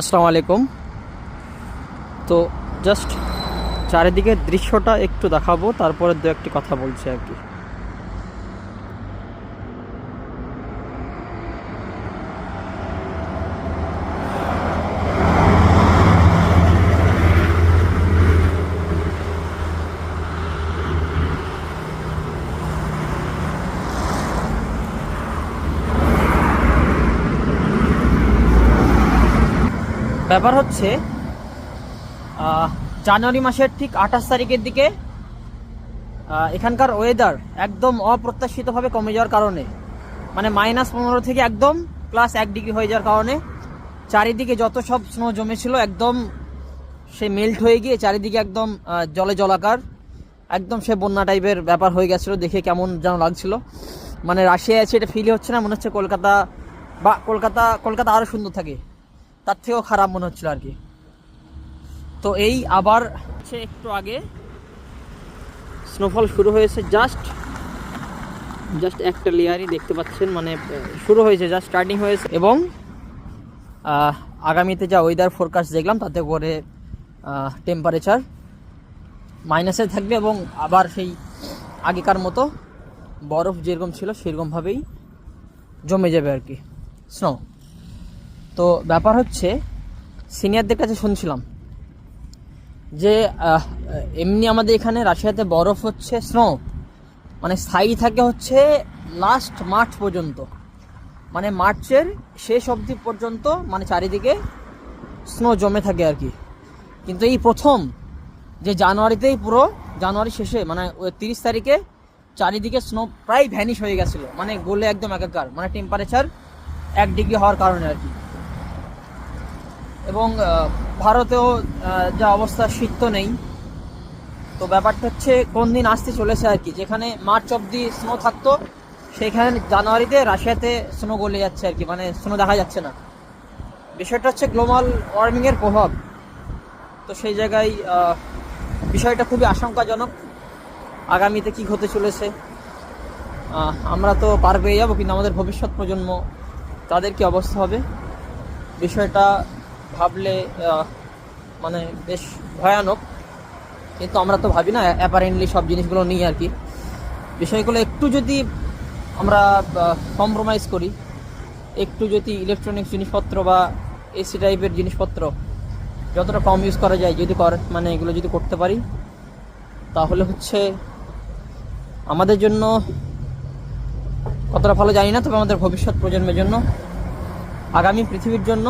আসসালামু আলাইকুম। তো জাস্ট চারিদিকের দৃশ্যটা একটু দেখাবো, তারপরে দু একটি কথা বলছি আর কি। ব্যাপার হচ্ছে জানুয়ারি মাসের ঠিক আঠাশ তারিখের দিকে এখানকার ওয়েদার একদম অপ্রত্যাশিতভাবে কমে যাওয়ার কারণে মানে মাইনাস পনেরো থেকে একদম প্লাস এক ডিগ্রি হয়ে যাওয়ার কারণে, চারিদিকে যত সব স্নো জমেছিল একদম সে মেল্ট হয়ে গিয়ে চারিদিকে একদম জলে জলাকার, একদম সে বন্যা টাইপের ব্যাপার হয়ে গেছিল, দেখে কেমন যেন লাগছিল। মানে রাশিয়ায় আছে এটা ফিল হচ্ছে না, মনে হচ্ছে কলকাতা বা কলকাতা কলকাতা আরও সুন্দর থাকে। তার থেকেও খারাপ মনে হচ্ছিল আর কি। তো এই আবার হচ্ছে একটু আগে স্নোফল শুরু হয়েছে জাস্ট জাস্ট একটা লেয়ারই দেখতে পাচ্ছেন মানে শুরু হয়েছে জাস্ট স্টার্টিং হয়েছে। এবং আগামীতে যা ওয়েদার ফোরকাস্ট দেখলাম তাতে করে টেম্পারেচার মাইনাসে থাকবে এবং আবার সেই আগেকার মতো বরফ যেরকম ছিল সেরকমভাবেই জমে যাবে আর কি স্নো তো ব্যাপার হচ্ছে, সিনিয়রদের কাছে শুনছিলাম যে এমনি আমাদের এখানে রাশিয়াতে বরফ হচ্ছে স্নো মানে স্থায়ী থাকে হচ্ছে লাস্ট মার্চ পর্যন্ত। মানে মার্চের শেষ অবধি পর্যন্ত মানে চারিদিকে স্নো জমে থাকে আর কি। কিন্তু এই প্রথম, যে জানুয়ারিতেই পুরো, জানুয়ারি শেষে মানে তিরিশ তারিখে চারিদিকে স্নো প্রায় ভ্যানিশ হয়ে গেছিল। মানে গোলে একদম একাকার মানে টেম্পারেচার এক ডিগ্রি হওয়ার কারণে আর কি। এবং ভারতেও যা অবস্থা, শীত তো নেই। তো ব্যাপারটা হচ্ছে, কোন দিন আসতে চলেছে আর কি। যেখানে মার্চ অব্দি স্নো থাকতো, সেখানে জানুয়ারিতে রাশিয়াতে স্নো গলে যাচ্ছে আর কি মানে স্নো দেখা যাচ্ছে না। বিষয়টা হচ্ছে গ্লোবাল ওয়ার্মিংয়ের প্রভাব। তো সেই জায়গায় বিষয়টা খুবই আশঙ্কাজনক। আগামীতে কি হতে চলেছে আমরা তো পার পেয়ে যাব, কিন্তু আমাদের ভবিষ্যৎ প্রজন্ম, তাদের কি অবস্থা হবে? বিষয়টা ভাবলে মানে বেশ ভয়ানক। কিন্তু আমরা তো ভাবি না অ্যাপারেন্টলি সব জিনিসগুলো নিয়ে আর কি। বিষয়গুলো একটু যদি আমরা কম্প্রোমাইজ করি, একটু যদি ইলেকট্রনিক্স জিনিসপত্র বা এসি টাইপের জিনিসপত্র যতটা কম ইউজ করা যায়, যদি কর মানে এগুলো যদি করতে পারি, তাহলে হচ্ছে আমাদের জন্য কতটা ভালো জানি না, তবে আমাদের ভবিষ্যৎ প্রজন্মের জন্য, আগামী পৃথিবীর জন্য